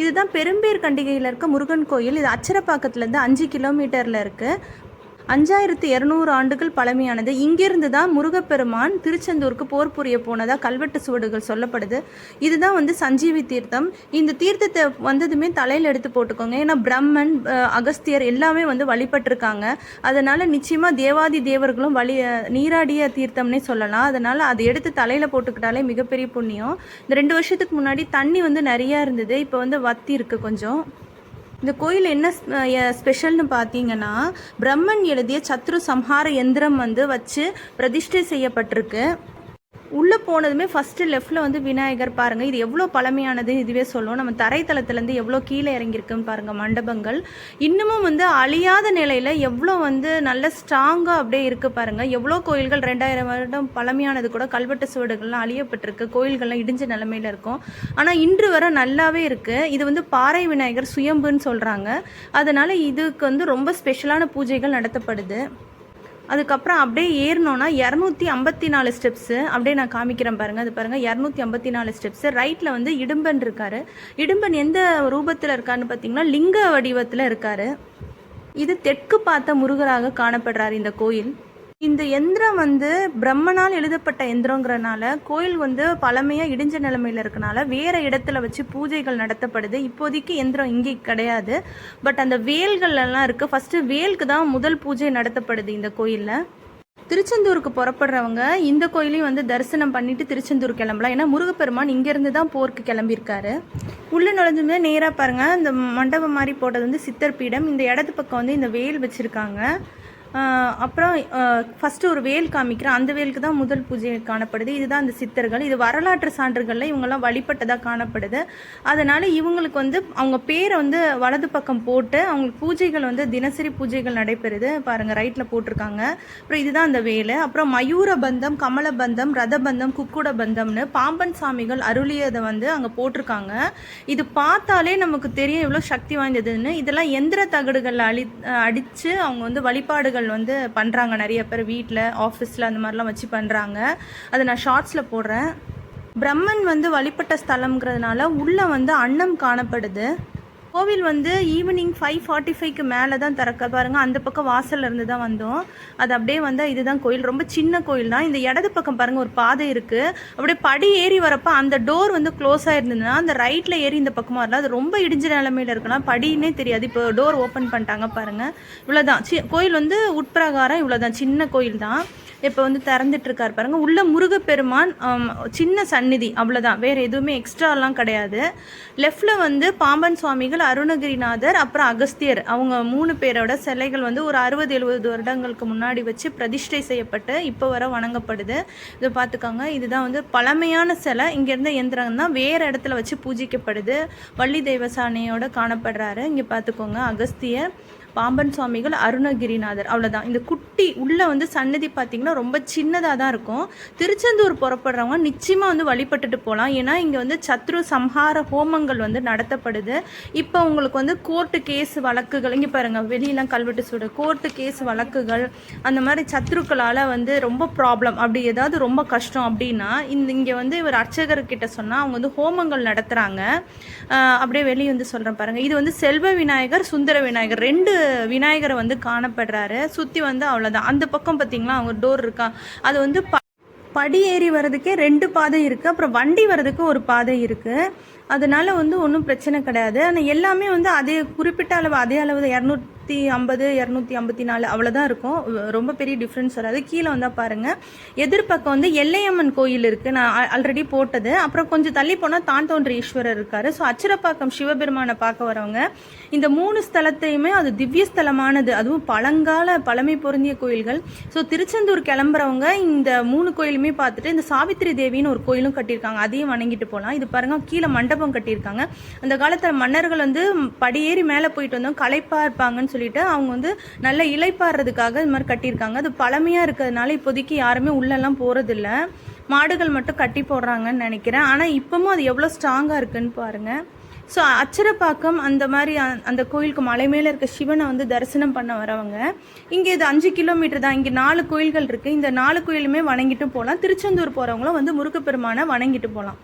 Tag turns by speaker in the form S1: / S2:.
S1: இதுதான் பெரும்பேர் கண்டிகையில் இருக்க முருகன் கோயில். இது அச்சரப்பாக்கத்துலேருந்து அஞ்சு கிலோமீட்டரில் இருக்குது அஞ்சாயிரத்து இரநூறு ஆண்டுகள் பழமையானது. இங்கிருந்து தான் முருகப்பெருமான் திருச்செந்தூருக்கு போர் புரிய போனதாக கல்வெட்டு சுவடுகள் சொல்லப்படுது. இதுதான் வந்து சஞ்சீவி தீர்த்தம். இந்த தீர்த்தத்தை வந்ததுமே தலையில் எடுத்து போட்டுக்கோங்க. ஏன்னா பிரம்மன் அகஸ்தியர் எல்லாமே வந்து வழிபட்டிருக்காங்க. அதனால் நிச்சயமாக தேவாதி தேவர்களும் வழி நீராடிய தீர்த்தம்னே சொல்லலாம். அதனால் அதை எடுத்து தலையில் போட்டுக்கிட்டாலே மிகப்பெரிய புண்ணியம். இந்த ரெண்டு வருஷத்துக்கு முன்னாடி தண்ணி வந்து நிறையா இருந்தது. இப்போ வந்து வத்தி இருக்குது கொஞ்சம். இந்த கோயில் என்ன ஸ்பெஷல்னு பார்த்தீங்கன்னா பிரம்மன் எழுதிய சத்ரு சம்ஹார எந்திரம் வந்து வச்சு பிரதிஷ்டை செய்யப்பட்டிருக்கு. உள்ளே போனதுமே ஃபஸ்ட்டு லெஃப்ட்டில் வந்து விநாயகர் பாருங்கள் இது எவ்வளோ பழமையானது இதுவே சொல்லும் நம்ம தரைத்தளத்துலேருந்து எவ்வளோ கீழே இறங்கியிருக்குன்னு பாருங்கள் மண்டபங்கள். இன்னமும் வந்து அழியாத நிலையில் எவ்வளோ வந்து நல்ல ஸ்ட்ராங்காக அப்படியே இருக்குது பாருங்கள் எவ்வளோ கோயில்கள் ரெண்டாயிரம் வருடம் பழமையானது கூட கல்வெட்டு சுவடுகள்லாம் அழியப்பட்டிருக்கு. கோயில்கள்லாம் இடிஞ்ச நிலமையில இருக்கும். ஆனால் இன்று வரை நல்லாவே இருக்குது இது வந்து பாறை விநாயகர் சுயம்புன்னு சொல்கிறாங்க அதனால் இதுக்கு வந்து ரொம்ப ஸ்பெஷலான பூஜைகள் நடத்தப்படுது. அதுக்கப்புறம் அப்படியே ஏறினோன்னா இரநூத்தி ஐம்பத்தி நாலு ஸ்டெப்ஸு அப்படியே நான் காமிக்கிறேன் பாருங்கள் அது பாருங்கள் இரநூத்தி ஐம்பத்தி நாலு ஸ்டெப்ஸு ரைட்டில் வந்து இடும்பன் இருக்கார். இடும்பன் எந்த ரூபத்தில் இருக்காருன்னு பார்த்தீங்கன்னா லிங்க வடிவத்தில் இருக்கார். இது தெற்கு பார்த்த முருகராக காணப்படுறார் இந்த கோயில். இந்த எந்திரம் வந்து பிரம்மனால் எழுதப்பட்ட எந்திரங்கிறனால கோயில் வந்து பழமையாக இடிஞ்ச நிலைமையில் இருக்கனால வேறு இடத்துல வச்சு பூஜைகள் நடத்தப்படுது. இப்போதைக்கு எந்திரம் இங்கே கிடையாது. பட் அந்த வேல்கள் எல்லாம் இருக்குது ஃபஸ்ட்டு வேலுக்கு தான் முதல் பூஜை நடத்தப்படுது இந்த கோயிலில். திருச்செந்தூருக்கு புறப்படுறவங்க இந்த கோயிலையும் வந்து தரிசனம் பண்ணிட்டு திருச்செந்தூர் கிளம்பலாம். ஏன்னா முருகப்பெருமான் இங்கேருந்து தான் போருக்கு கிளம்பியிருக்காரு. உள்ள நுழைஞ்சுமே நேராக பாருங்கள் இந்த மண்டபம் மாதிரி போட்டது வந்து சித்தர் பீடம். இந்த இடத்து பக்கம் வந்து இந்த வேல் வச்சுருக்காங்க. அப்புறம் ஃபஸ்ட்டு ஒரு வேல் காமிக்கிறேன். அந்த வேலுக்கு தான் முதல் பூஜை காணப்படுது. இதுதான் அந்த சித்தர்கள். இது வரலாற்று சான்றுகளில் இவங்கெல்லாம் வழிபட்டதாக காணப்படுது. அதனால் இவங்களுக்கு வந்து அவங்க பேரை வந்து வலது பக்கம் போட்டு அவங்களுக்கு பூஜைகள் வந்து தினசரி பூஜைகள் நடைபெறுது. பாருங்கள் ரைட்டில் போட்டிருக்காங்க. அப்புறம் இதுதான் அந்த வேலு. அப்புறம் மயூர பந்தம் கமல பந்தம் ரத பந்தம் குக்குட பந்தம்னு பாம்பன் சாமிகள் அருளியதை வந்து அங்கே போட்டிருக்காங்க. இது பார்த்தாலே நமக்கு தெரியும் எவ்வளோ சக்தி வாய்ந்ததுன்னு. இதெல்லாம் எந்திர தகடுகள் அழி அடித்து அவங்க வந்து வழிபாடுகள் வந்து பண்ணுறாங்க நிறைய பேர் வீட்டில் ஆஃபீஸில் அந்த மாதிரிலாம் வச்சு பண்ணுறாங்க அதை நான் ஷார்ட்ஸில் போடுறேன். பிரம்மன் வந்து வழிபட்ட ஸ்தலம்ங்கிறதுனால உள்ளே வந்து அன்னம் காணப்படுது. கோவில் வந்து ஈவினிங் ஃபைவ் ஃபார்ட்டி ஃபைவ்க்கு மேலே தான் திறக்க. பாருங்கள் அந்த பக்கம் வாசல்ல இருந்து தான் வந்தோம். அது அப்படியே வந்து இதுதான் கோயில். ரொம்ப சின்ன கோயில் தான். இந்த இடது பக்கம் பாருங்கள் ஒரு பாதை இருக்குது அப்படியே படி ஏறி வரப்போ அந்த டோர் வந்து க்ளோஸ் ஆகிருந்ததுன்னா அந்த ரைட்டில் ஏறி இந்த பக்கமாக வரல அது ரொம்ப இடிஞ்ச நிலமையில இருக்கலாம். படின்னே தெரியாது. இப்போ டோர் ஓப்பன் பண்ணிட்டாங்க பாருங்கள் இவ்வளோதான் சி கோயில் வந்து உட்பிரகாரம் இவ்வளோதான் சின்ன கோயில் தான். இப்போ வந்து திறந்துட்டுருக்கார் பாருங்கள் உள்ள முருகப்பெருமான் சின்ன சந்நிதி. அவ்வளோதான் வேறு எதுவுமே எக்ஸ்ட்ராலாம் கிடையாது. லெஃப்டில் வந்து பாம்பன் சுவாமிகள் அருணகிரிநாதர் அப்புறம் அகஸ்தியர். அவங்க மூணு பேரோட சிலைகள் வந்து ஒரு அறுபது எழுபது வருடங்களுக்கு முன்னாடி வச்சு பிரதிஷ்டை செய்யப்பட்டு இப்போ வர வணங்கப்படுது. இதை பார்த்துக்கோங்க. இதுதான் வந்து பழமையான சிலை. இங்கேருந்த இயந்திரம் எந்திரம் தான் வேறு இடத்துல வச்சு பூஜிக்கப்படுது. வள்ளி தெய்வசானையோட காணப்படுறாரு. இங்கே பார்த்துக்கோங்க. அகஸ்தியர் பாம்பன் சுவாமிகள் அருணகிரிநாதர். அவ்வளோதான் இந்த குட்டி உள்ளே வந்து சன்னதி பார்த்தீங்கன்னா ரொம்ப சின்னதாக தான் இருக்கும். திருச்செந்தூர் புறப்படுறவங்க நிச்சயமாக வந்து வழிபட்டுட்டு போகலாம் ஏன்னா இங்கே வந்து சத்ரு சம்ஹார ஹோமங்கள் வந்து நடத்தப்படுது. இப்போ உங்களுக்கு வந்து கோர்ட்டு கேஸ் வழக்குகள் இங்கே பாருங்கள் வெளியெல்லாம் கல்வெட்டு சுடு. கோர்ட்டு கேஸ் வழக்குகள் அந்த மாதிரி சத்ருக்களால் வந்து ரொம்ப ப்ராப்ளம் அப்படி ஏதாவது ரொம்ப கஷ்டம் அப்படின்னா இந்த இங்கே வந்து இவர் அர்ச்சகர்கிட்ட சொன்னால் அவங்க வந்து ஹோமங்கள் நடத்துகிறாங்க அப்படியே வெளியே வந்து சொல்கிறேன் பாருங்கள் இது வந்து செல்வ விநாயகர் சுந்தர விநாயகர். ரெண்டு விநாயகரை வந்து காணப்படுறாரு. சுற்றி வந்து அவ்வளோதான் அந்த பக்கம் பார்த்தீங்களா அவங்க டோர் இருக்கா? அது வந்து ப படி ஏறி வர்றதுக்கே ரெண்டு பாதை இருக்குது அப்புறம் வண்டி வர்றதுக்கு ஒரு பாதை இருக்குது அதனால வந்து ஒன்றும் பிரச்சனை கிடையாது. ஆனால் எல்லாமே வந்து அதே குறிப்பிட்ட அளவு அதே அளவு இரநூத்தி ஐம்பது இரநூத்தி ஐம்பத்தி நாலு அவ்வளோதான் இருக்கும். ரொம்ப பெரிய டிஃப்ரென்ஸ் வராது. கீழே வந்தால் பாருங்கள் எதிர்பக்கம் வந்து எல்லையம்மன் கோயில் இருக்குது நான் ஆல்ரெடி போட்டது. அப்புறம் கொஞ்சம் தள்ளி போனால் தான் தோன்ற ஈஸ்வரர் இருக்கார். ஸோ அச்சிரப்பாக்கம் சிவபெருமானை பார்க்க வரவங்க இந்த மூணு ஸ்தலத்தையுமே அது திவ்ய ஸ்தலமானது. அதுவும் பழங்கால பழமை பொருந்திய கோயில்கள். ஸோ திருச்செந்தூர் கிளம்புறவங்க இந்த மூணு கோயிலுமே பார்த்துட்டு இந்த சாவித்திரி தேவின்னு ஒரு கோயிலும் கட்டியிருக்காங்க. அதையும் வணங்கிட்டு போகலாம் இது பாருங்க கீழே மண்டபம் கட்டியிருக்காங்க. அந்த காலத்தில் மன்னர்கள் வந்து படியேறி மேலே போயிட்டு வந்தோம் களைப்பா இருப்பாங்கன்னு சொல்லிட்டு அவங்க வந்து நல்ல இலைப்பாடுறதுக்காக இது மாதிரி கட்டியிருக்காங்க. அது பழமையாக இருக்கிறதுனால இப்போதைக்கு யாருமே உள்ளெல்லாம் போகிறதில்ல மாடுகள் மட்டும் கட்டி போடுறாங்கன்னு நினைக்கிறேன். ஆனால் இப்போவும் அது எவ்வளோ ஸ்ட்ராங்காக இருக்குன்னு பாருங்கள் ஸோ அச்சரப்பாக்கம் அந்த மாதிரி அந்த கோயிலுக்கு மலை மேலே இருக்க சிவனை வந்து தரிசனம் பண்ண வரவங்க. இங்கே இது அஞ்சு கிலோமீட்டர் தான். இங்கே நாலு கோயில்கள் இருக்குது இந்த நாலு கோயிலுமே வணங்கிட்டு போகலாம் திருச்செந்தூர் போகிறவங்களும் வந்து முருகப்பெருமானை வணங்கிட்டு போகலாம்